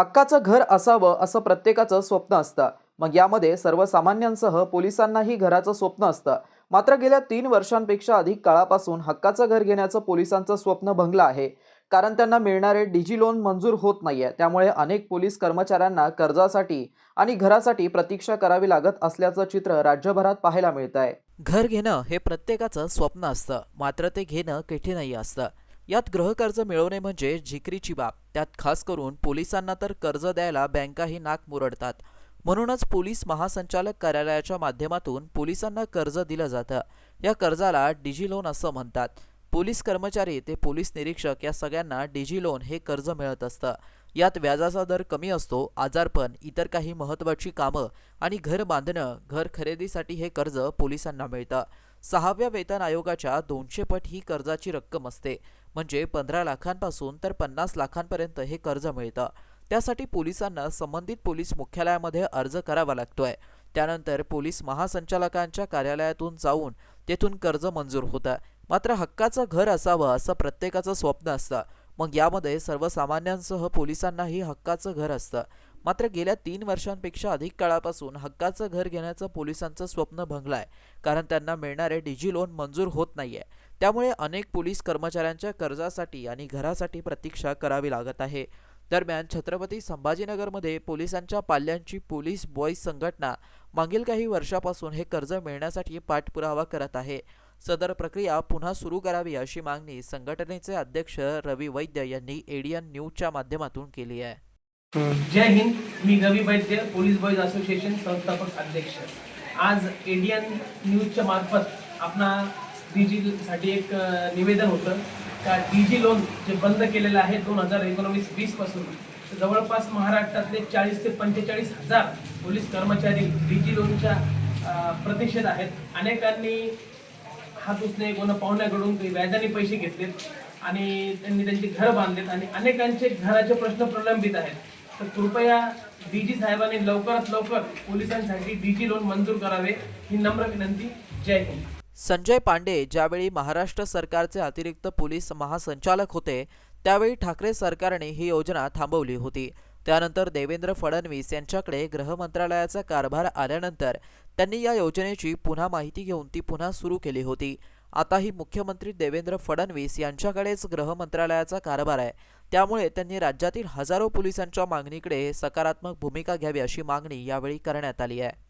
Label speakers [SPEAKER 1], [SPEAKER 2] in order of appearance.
[SPEAKER 1] हक्काचं घर असावं असं प्रत्येकाचं स्वप्न असतं. मग यामध्ये सर्वसामान्यांसह पोलिसांनाही घराचं स्वप्न असतं. मात्र गेल्या तीन वर्षांपेक्षा अधिक काळापासून हक्काचं घर घेण्याचं पोलिसांचं स्वप्न भंगलं आहे. कारण त्यांना मिळणारे डिजी लोन मंजूर होत नाहीये. त्यामुळे अनेक पोलीस कर्मचाऱ्यांना कर्जासाठी आणि घरासाठी प्रतीक्षा करावी लागत असल्याचं चित्र राज्यभरात पाहायला मिळत आहे
[SPEAKER 2] घर घेणं हे प्रत्येकाचं स्वप्न असतं. मात्र ते घेणं कठीणही असतं. यात गृहकर्ज मिळवणे म्हणजे जिकरीची बाब. त्यात खास करून पोलिसांना तर कर्ज द्यायला बँकाही नाक मुरडतात. म्हणूनच पोलीस महासंचालक कार्यालयाच्या माध्यमातून पोलिसांना कर्ज दिलं जातं. या कर्जाला डिजी लोन असं म्हणतात. पोलीस कर्मचारी ते पोलीस निरीक्षक या सगळ्यांना डिजी लोन हे कर्ज मिळत असतं. यात व्याजाचा दर कमी असतो आजारपण इतर काही महत्त्वाची कामं आणि घर बांधणं घर खरेदीसाठी हे कर्ज पोलिसांना मिळतं. सहाव्या वेतन आयोगाच्या दोनशे पट ही कर्जाची रक्कम असते. म्हणजे पंधरा लाखांपासून तर पन्नास लाखांपर्यंत हे कर्ज मिळतं. त्यासाठी पोलिसांना संबंधित पोलीस मुख्यालयामध्ये अर्ज करावा लागतोय. त्यानंतर पोलीस महासंचालकांच्या कार्यालयातून जाऊन तेथून कर्ज मंजूर होतं. मात्र हक्काचं घर असावं असं प्रत्येकाचं स्वप्न असतं. मग यामध्ये सर्वसामान्यांसह पोलिसांनाही हक्काचं घर असतं. मात्र गेल्या तीन वर्षांपेक्षा अधिक काळापासून हक्काचं घर घेण्याचं पोलिसांचं स्वप्न भंगलंय. कारण त्यांना मिळणारे डिजी लोन मंजूर होत नाही आहे त्यामुळे अनेक पोलीस कर्मचाऱ्यांच्या कर्जासाठी आणि घरासाठी प्रतीक्षा करावी लागत आहे. दरम्यान छत्रपती संभाजीनगरमध्ये पोलिसांच्या पाल्यांची पोलीस बॉईज संघटना मागील काही वर्षापासून हे कर्ज मिळण्यासाठी पाठपुरावा करत आहे. सदर प्रक्रिया पुन्हा सुरू करावी अशी मागणी संघटनेचे अध्यक्ष रवी वैद्य यांनी एडियन न्यूजच्या माध्यमातून केली आहे.
[SPEAKER 3] जय हिंद मी Ravi Vaidya police boys association संस्थापक अध्यक्ष. आज एडियन न्यूजच्या मार्फत आपला डीजीसाठी एक निवेदन होतं का डीजी लोन जे बंद केलेलं आहे दोन हजार एकोणवीस वीसपासून जवळपास महाराष्ट्रातले चाळीस ते पंचेचाळीस हजार पोलीस कर्मचारी डीजी लोनच्या प्रतीक्षेत आहेत. अनेकांनी हात उचणे कोणा पाहुण्याकडून काही व्याजाने पैसे घेतलेत आणि त्यांनी त्यांची घर बांधलेत आणि अनेकांचे घराचे प्रश्न प्रलंबित आहेत. तर कृपया डीजी साहेबांनी लवकरात लवकर पोलिसांसाठी डीजी लोन मंजूर करावे ही नम्र विनंती. जय हिंद.
[SPEAKER 2] संजय पांडे ज्यावेळी महाराष्ट्र सरकारचे अतिरिक्त पोलीस महासंचालक होते त्यावेळी ठाकरे सरकारने ही योजना थांबवली होती. त्यानंतर देवेंद्र फडणवीस यांच्याकडे गृहमंत्रालयाचा कारभार आल्यानंतर त्यांनी या योजनेची पुन्हा माहिती घेऊन ती पुन्हा सुरू केली होती. आताही मुख्यमंत्री देवेंद्र फडणवीस यांच्याकडेच गृहमंत्रालयाचा कारभार आहे. त्यामुळे त्यांनी राज्यातील हजारो पोलिसांच्या मागणीकडे सकारात्मक भूमिका घ्यावी अशी मागणी यावेळी करण्यात आली आहे.